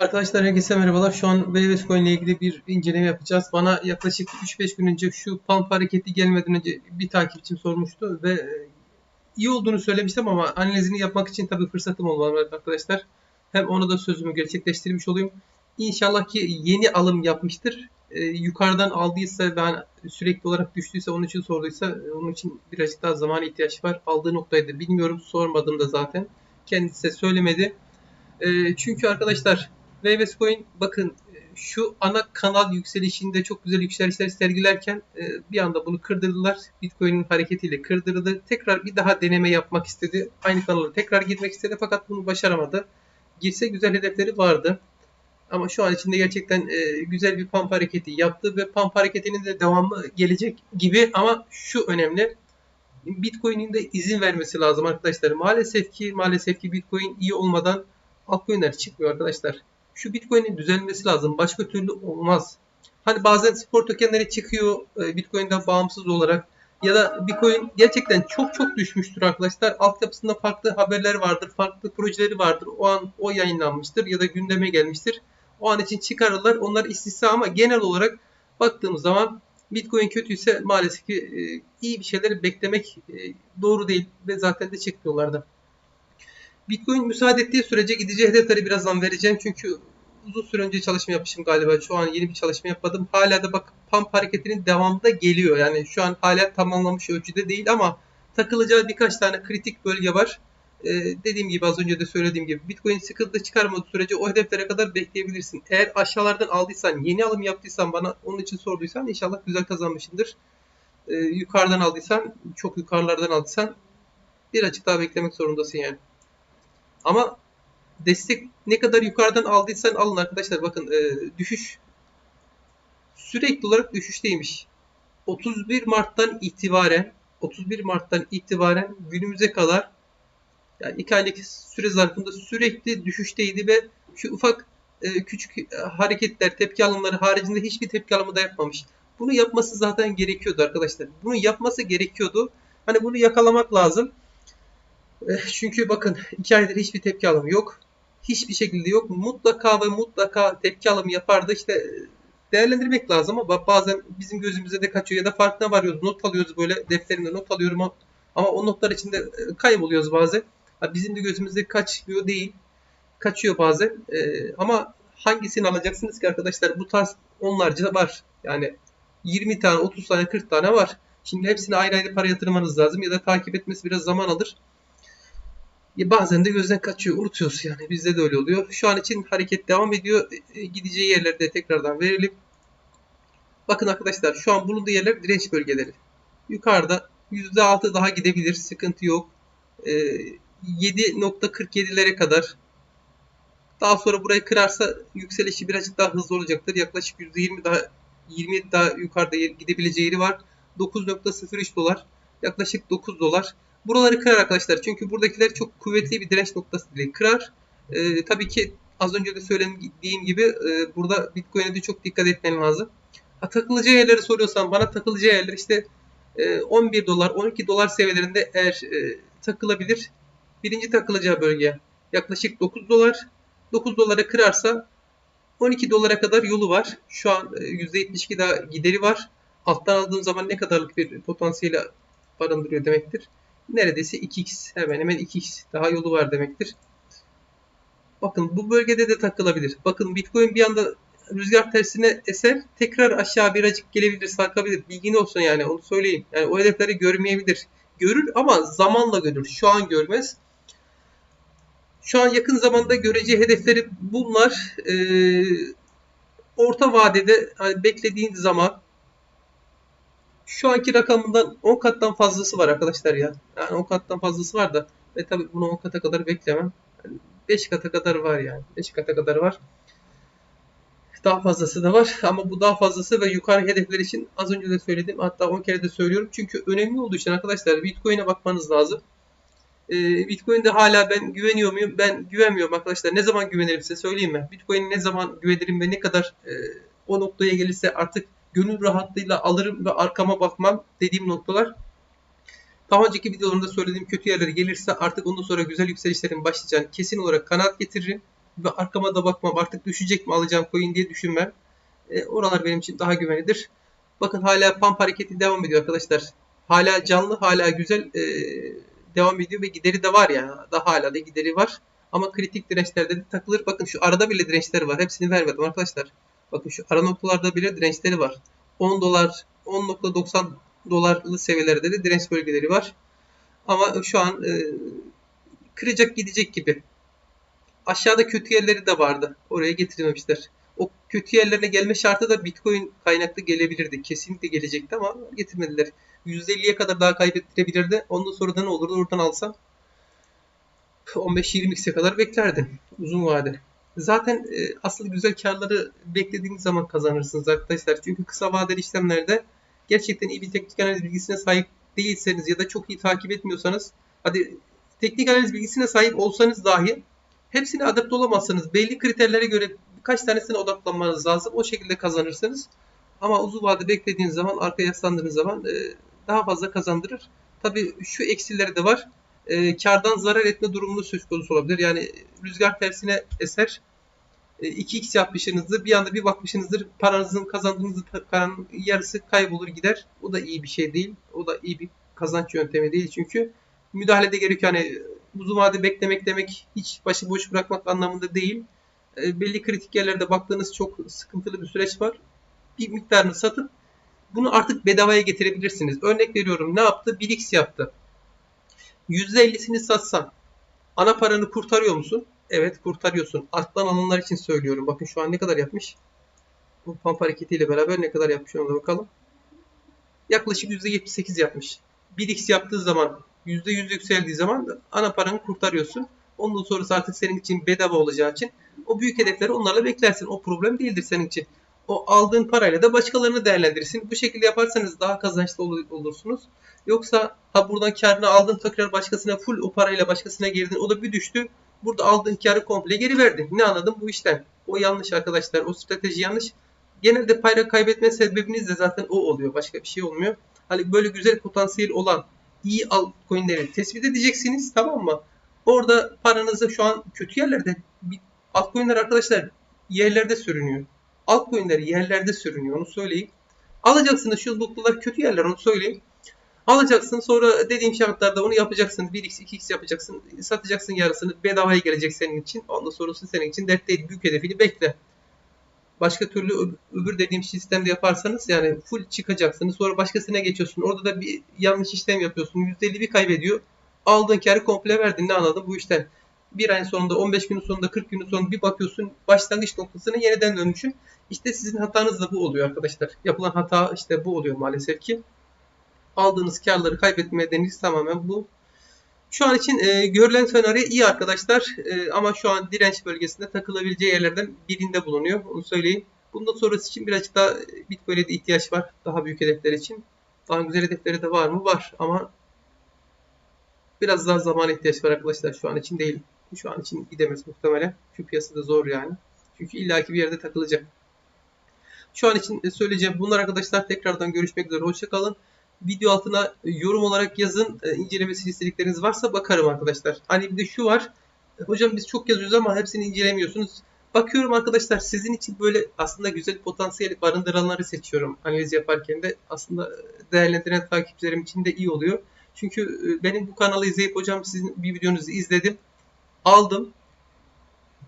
Arkadaşlar herkese merhabalar. Şu an Waves Coin ile ilgili bir inceleme yapacağız. Bana yaklaşık 3-5 gün önce şu pump hareketi gelmeden önce bir takipçim sormuştu ve e, iyi olduğunu söylemiştim ama analizini yapmak için tabii fırsatım olmadı arkadaşlar. Hem onu da sözümü gerçekleştirmiş olayım. İnşallah ki yeni alım yapmıştır. E, yukarıdan aldıysa ben sürekli olarak düştüyse onun için sorduysa e, onun için birazcık daha zaman ihtiyaç var. Aldığı noktayı bilmiyorum. Sormadım da zaten. Kendisi de söylemedi. E, çünkü arkadaşlar Waves Coin bakın e, şu ana kanal yükselişinde çok güzel yükselişler sergilerken e, bir anda bunu kırdırdılar. Bitcoin'in hareketiyle kırdırdı. Tekrar bir daha deneme yapmak istedi. Aynı kanala tekrar girmek istedi fakat bunu başaramadı. Girse güzel hedefleri vardı. Ama şu an içinde gerçekten e, güzel bir pump hareketi yaptı ve pump hareketinin de devamı gelecek gibi ama şu önemli. Bitcoin'in de izin vermesi lazım arkadaşlar. Maalesef ki maalesef ki Bitcoin iyi olmadan altcoin'ler çıkmıyor arkadaşlar şu Bitcoin'in düzelmesi lazım. Başka türlü olmaz. Hani bazen spor tokenleri çıkıyor e, Bitcoin'den bağımsız olarak ya da Bitcoin gerçekten çok çok düşmüştür arkadaşlar. Altyapısında farklı haberler vardır, farklı projeleri vardır. O an o yayınlanmıştır ya da gündeme gelmiştir. O an için çıkarırlar. Onlar istisna ama genel olarak baktığımız zaman Bitcoin kötüyse maalesef ki e, iyi bir şeyleri beklemek e, doğru değil ve zaten de çıkmıyorlardı. Bitcoin müsaade ettiği sürece gideceği hedefleri birazdan vereceğim. Çünkü uzun süre önce çalışma yapmışım galiba. Şu an yeni bir çalışma yapmadım. Hala da bak pump hareketinin devamında geliyor. Yani şu an hala tamamlamış ölçüde değil ama takılacağı birkaç tane kritik bölge var. Ee, dediğim gibi az önce de söylediğim gibi Bitcoin sıkıntı çıkarmadığı sürece o hedeflere kadar bekleyebilirsin. Eğer aşağılardan aldıysan, yeni alım yaptıysan bana onun için sorduysan inşallah güzel kazanmışsındır. Ee, yukarıdan aldıysan, çok yukarılardan aldıysan birazcık daha beklemek zorundasın yani. Ama destek ne kadar yukarıdan aldıysan alın arkadaşlar. Bakın e, düşüş sürekli olarak düşüşteymiş. 31 Mart'tan itibaren 31 Mart'tan itibaren günümüze kadar yani iki aylık süre zarfında sürekli düşüşteydi ve şu ufak e, küçük hareketler, tepki alımları haricinde hiçbir tepki alımı da yapmamış. Bunu yapması zaten gerekiyordu arkadaşlar. Bunu yapması gerekiyordu. Hani bunu yakalamak lazım. Eh, çünkü bakın 2 aydır hiçbir tepki alımı yok. Hiçbir şekilde yok. Mutlaka ve mutlaka tepki alımı yapardı. İşte değerlendirmek lazım ama bazen bizim gözümüze de kaçıyor ya da farkına varıyoruz. Not alıyoruz böyle defterinde not alıyorum ama o notlar içinde e, kayboluyoruz bazen. Bizim de gözümüzde kaçmıyor değil. Kaçıyor bazen. Ama hangisini alacaksınız ki arkadaşlar? Bu tarz onlarca var. Yani 20 tane, 30 tane, 40 tane var. Şimdi hepsine ayrı ayrı para yatırmanız lazım ya da takip etmesi biraz zaman alır. Ya bazen de gözden kaçıyor, unutuyoruz yani. Bizde de öyle oluyor. Şu an için hareket devam ediyor. E, gideceği yerlerde tekrardan verelim. Bakın arkadaşlar şu an bulunduğu yerler direnç bölgeleri. Yukarıda %6 daha gidebilir. Sıkıntı yok. E, 7.47'lere kadar. Daha sonra burayı kırarsa yükselişi birazcık daha hızlı olacaktır. Yaklaşık %20 daha 27 daha yukarıda gidebileceği yeri var. 9.03 dolar. Yaklaşık 9 dolar. Buraları kırar arkadaşlar. Çünkü buradakiler çok kuvvetli bir direnç noktası değil. Kırar. E, tabii ki az önce de söylediğim gibi e, burada Bitcoin'e de çok dikkat etmen lazım. Ha, takılacağı yerleri soruyorsan bana takılacağı yerler işte e, 11 dolar 12 dolar seviyelerinde eğer e, takılabilir. Birinci takılacağı bölge yaklaşık 9 dolar. 9 dolara kırarsa 12 dolara kadar yolu var. Şu an e, %72 daha gideri var. Alttan aldığım zaman ne kadarlık bir potansiyeli barındırıyor demektir neredeyse 2x hemen hemen 2x daha yolu var demektir. Bakın bu bölgede de takılabilir. Bakın Bitcoin bir anda rüzgar tersine eser tekrar aşağı birazcık gelebilir sarkabilir. Bilgin olsun yani onu söyleyeyim. Yani o hedefleri görmeyebilir. Görür ama zamanla görür. Şu an görmez. Şu an yakın zamanda göreceği hedefleri bunlar. Ee, orta vadede hani beklediğin zaman şu anki rakamından 10 kattan fazlası var arkadaşlar ya. Yani 10 kattan fazlası var da ve tabi bunu 10 kata kadar beklemem. Yani 5 kata kadar var yani. 5 kata kadar var. Daha fazlası da var ama bu daha fazlası ve yukarı hedefler için az önce de söyledim hatta 10 kere de söylüyorum. Çünkü önemli olduğu için arkadaşlar Bitcoin'e bakmanız lazım. Ee, Bitcoin'de hala ben güveniyor muyum? Ben güvenmiyorum arkadaşlar. Ne zaman güvenirim size söyleyeyim mi? Bitcoin'e ne zaman güvenirim ve ne kadar e, o noktaya gelirse artık gönül rahatlığıyla alırım ve arkama bakmam dediğim noktalar. Daha önceki videolarımda söylediğim kötü yerlere gelirse artık ondan sonra güzel yükselişlerin başlayacağını kesin olarak kanaat getiririm. ve arkama da bakmam. Artık düşecek mi alacağım coin diye düşünmem. E, oralar benim için daha güvenilir. Bakın hala pump hareketi devam ediyor arkadaşlar. Hala canlı, hala güzel e, devam ediyor ve gideri de var yani. Daha hala da gideri var. Ama kritik dirençlerde de takılır. Bakın şu arada bile dirençler var. Hepsini vermedim arkadaşlar. Bakın şu ara noktalarda bile dirençleri var. 10 dolar, 10.90 dolarlı seviyelerde de direnç bölgeleri var. Ama şu an e, kıracak gidecek gibi. Aşağıda kötü yerleri de vardı. Oraya getirmemişler. O kötü yerlerine gelme şartı da Bitcoin kaynaklı gelebilirdi. Kesinlikle gelecekti ama getirmediler. %50'ye kadar daha kaybettirebilirdi. Ondan sonra da ne olurdu? Oradan alsam 15-20x'e kadar beklerdim. Uzun vade. Zaten e, asıl güzel karları beklediğiniz zaman kazanırsınız arkadaşlar. Çünkü kısa vadeli işlemlerde gerçekten iyi bir teknik analiz bilgisine sahip değilseniz ya da çok iyi takip etmiyorsanız hadi teknik analiz bilgisine sahip olsanız dahi hepsine adapte olamazsınız. Belli kriterlere göre birkaç tanesine odaklanmanız lazım. O şekilde kazanırsınız. Ama uzun vade beklediğiniz zaman, arkaya yaslandığınız zaman e, daha fazla kazandırır. Tabii şu eksileri de var. E, kardan zarar etme durumunu söz konusu olabilir. Yani rüzgar tersine eser. E, 2x yapmışsınızdır. Bir anda bir bakmışsınızdır paranızın kazandığınız paranın yarısı kaybolur gider. O da iyi bir şey değil. O da iyi bir kazanç yöntemi değil çünkü müdahalede gerekiyor. Yani uzun vade beklemek demek hiç başıboş bırakmak anlamında değil. E, belli kritik yerlerde baktığınız çok sıkıntılı bir süreç var. Bir miktarını satıp bunu artık bedavaya getirebilirsiniz. Örnek veriyorum ne yaptı? 1x yaptı. %50'sini satsan ana paranı kurtarıyor musun? Evet kurtarıyorsun. Alttan alanlar için söylüyorum. Bakın şu an ne kadar yapmış? Bu pump hareketiyle beraber ne kadar yapmış ona da bakalım. Yaklaşık %78 yapmış. 1x yaptığı zaman %100 yükseldiği zaman ana paranı kurtarıyorsun. Ondan sonrası artık senin için bedava olacağı için o büyük hedefleri onlarla beklersin. O problem değildir senin için. O aldığın parayla da başkalarını değerlendirirsin. Bu şekilde yaparsanız daha kazançlı olursunuz. Yoksa ha buradan karını aldın tekrar başkasına full o parayla başkasına girdin. O da bir düştü. Burada aldığın karı komple geri verdin. Ne anladım bu işten? O yanlış arkadaşlar. O strateji yanlış. Genelde para kaybetme sebebiniz de zaten o oluyor. Başka bir şey olmuyor. Hani böyle güzel potansiyel olan iyi altcoin'leri tespit edeceksiniz tamam mı? Orada paranızı şu an kötü yerlerde altcoin'ler arkadaşlar yerlerde sürünüyor. Altcoin'ler yerlerde sürünüyor onu söyleyeyim. Alacaksınız şu noktalar kötü yerler onu söyleyeyim. Alacaksın sonra dediğim şartlarda onu yapacaksın. 1x 2x yapacaksın. Satacaksın yarısını bedavaya gelecek senin için. Ondan sonrası senin için dert değil. Büyük hedefini bekle. Başka türlü öbür dediğim sistemde yaparsanız yani full çıkacaksınız. Sonra başkasına geçiyorsun. Orada da bir yanlış işlem yapıyorsun. %50 bir kaybediyor. Aldığın karı komple verdin. Ne anladın bu işten? Bir ayın sonunda, 15 günün sonunda, 40 günün sonunda bir bakıyorsun başlangıç noktasına yeniden dönmüşsün. İşte sizin hatanız da bu oluyor arkadaşlar. Yapılan hata işte bu oluyor maalesef ki. Aldığınız karları kaybetme nedeniniz tamamen bu. Şu an için e, görülen senaryo iyi arkadaşlar e, ama şu an direnç bölgesinde takılabileceği yerlerden birinde bulunuyor. Onu söyleyeyim. Bundan sonrası için birazcık daha Bitcoin'e de ihtiyaç var. Daha büyük hedefler için. Daha güzel hedefleri de var mı? Var ama biraz daha zaman ihtiyaç var arkadaşlar. Şu an için değil. Şu an için gidemez muhtemelen. Şu piyasada zor yani. Çünkü illaki bir yerde takılacak. Şu an için söyleyeceğim bunlar arkadaşlar. Tekrardan görüşmek üzere. Hoşçakalın. Video altına yorum olarak yazın. E, incelemesini istedikleriniz varsa bakarım arkadaşlar. Hani bir de şu var. Hocam biz çok yazıyoruz ama hepsini incelemiyorsunuz. Bakıyorum arkadaşlar sizin için böyle aslında güzel potansiyel barındıranları seçiyorum. Analiz yaparken de aslında değerlendiren takipçilerim için de iyi oluyor. Çünkü e, benim bu kanalı izleyip hocam sizin bir videonuzu izledim. Aldım.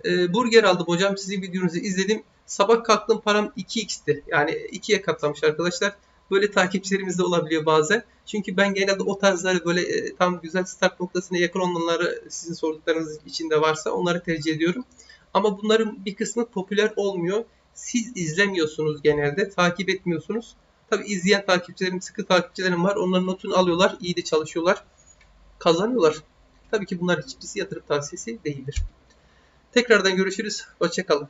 E, burger aldım hocam sizin videonuzu izledim. Sabah kalktım param 2x'ti. Yani 2'ye katlamış arkadaşlar. Böyle takipçilerimiz de olabiliyor bazen. Çünkü ben genelde o tarzları böyle e, tam güzel start noktasına yakın olanları sizin sorduklarınız içinde varsa onları tercih ediyorum. Ama bunların bir kısmı popüler olmuyor. Siz izlemiyorsunuz genelde, takip etmiyorsunuz. Tabi izleyen takipçilerim, sıkı takipçilerim var. Onların notunu alıyorlar, iyi de çalışıyorlar. Kazanıyorlar. Tabii ki bunlar hiçbirisi yatırım tavsiyesi değildir. Tekrardan görüşürüz. Hoşçakalın.